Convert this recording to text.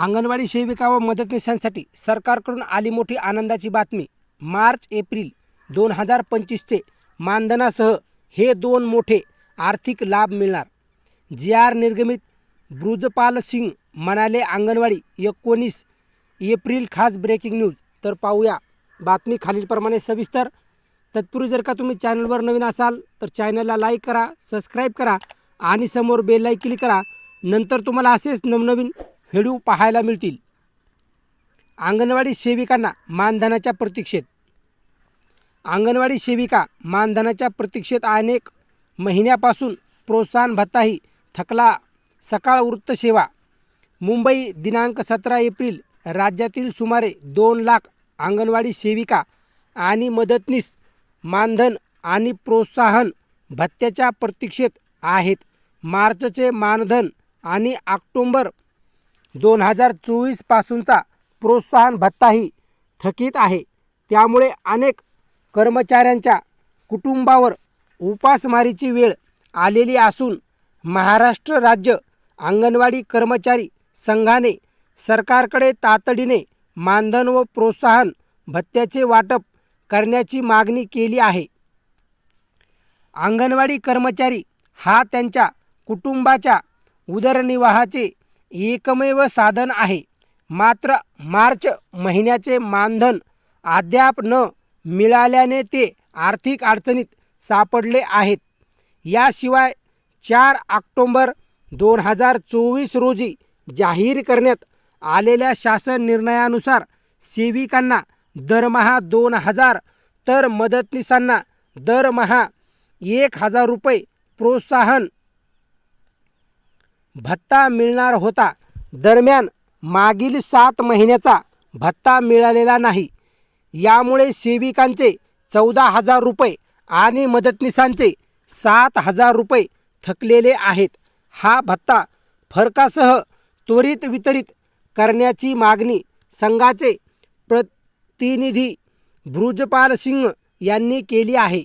अंगणवाडी सेविका व मदतनीसांसाठी सरकारकडून आली मोठी आनंदाची बातमी. मार्च एप्रिल दोन हजार पंचवीसचे मानधनासह हे दोन मोठे आर्थिक लाभ मिळणार. जी आर निर्गमित ब्रुजपाल सिंग म्हणाले अंगणवाडी एकोणीस एप्रिल खास ब्रेकिंग न्यूज तर पाहूया. बातमी खालीलप्रमाणे सविस्तर. तत्पूर्वी जर का तुम्ही चॅनलवर नवीन असाल तर चॅनलला लाईक करा सबस्क्राईब करा आणि समोर बेल लाईक क्लिक करा. नंतर तुम्हाला असेच नवनवीन व्हिडिओ पाहायला मिळतील. अंगणवाडी सेविकांना मानधनाच्या प्रतीक्षेत. अंगणवाडी सेविका मानधनाच्या प्रतीक्षेत अनेक महिन्यापासून प्रोत्साहन भत्ताही थकला. सकाळ वृत्तसेवा मुंबई दिनांक सतरा एप्रिल राज्यातील सुमारे दोन लाख अंगणवाडी सेविका आणि मदतनीस मानधन आणि प्रोत्साहन भत्त्याच्या प्रतीक्षेत आहेत. मार्चचे मानधन आणि ऑक्टोंबर दोन हजार चोवीसपासूनचा प्रोत्साहन भत्ताही थकीत आहे. त्यामुळे अनेक कर्मचाऱ्यांच्या कुटुंबावर उपासमारीची वेळ आलेली असून महाराष्ट्र राज्य अंगणवाडी कर्मचारी संघाने सरकारकडे तातडीने मानधन व प्रोत्साहन भत्त्याचे वाटप करण्याची मागणी केली आहे. अंगणवाडी कर्मचारी हा त्यांच्या कुटुंबाच्या उदरनिर्वाहाचे एकमेव साधन आहे. मात्र मार्च महिन्याचे मानधन अद्याप न मिळाल्याने ते आर्थिक अडचणीत सापडले आहेत. याशिवाय चार ऑक्टोंबर दोन हजार चोवीस रोजी जाहीर करण्यात आलेल्या शासन निर्णयानुसार सेविकांना दरमहा दोन हजार तर मदतनीसांना दरमहा एक हजार रुपये प्रोत्साहन भत्ता मिळणार होता. दरम्यान मागील सात महिन्याचा भत्ता मिळालेला नाही. यामुळे सेविकांचे चौदा हजार रुपये आणि मदतनीसांचे सात हजार रुपये थकलेले आहेत. हा भत्ता फरकासह त्वरित वितरित करण्याची मागणी संघाचे प्रतिनिधी भृजपाल सिंग यांनी केली आहे.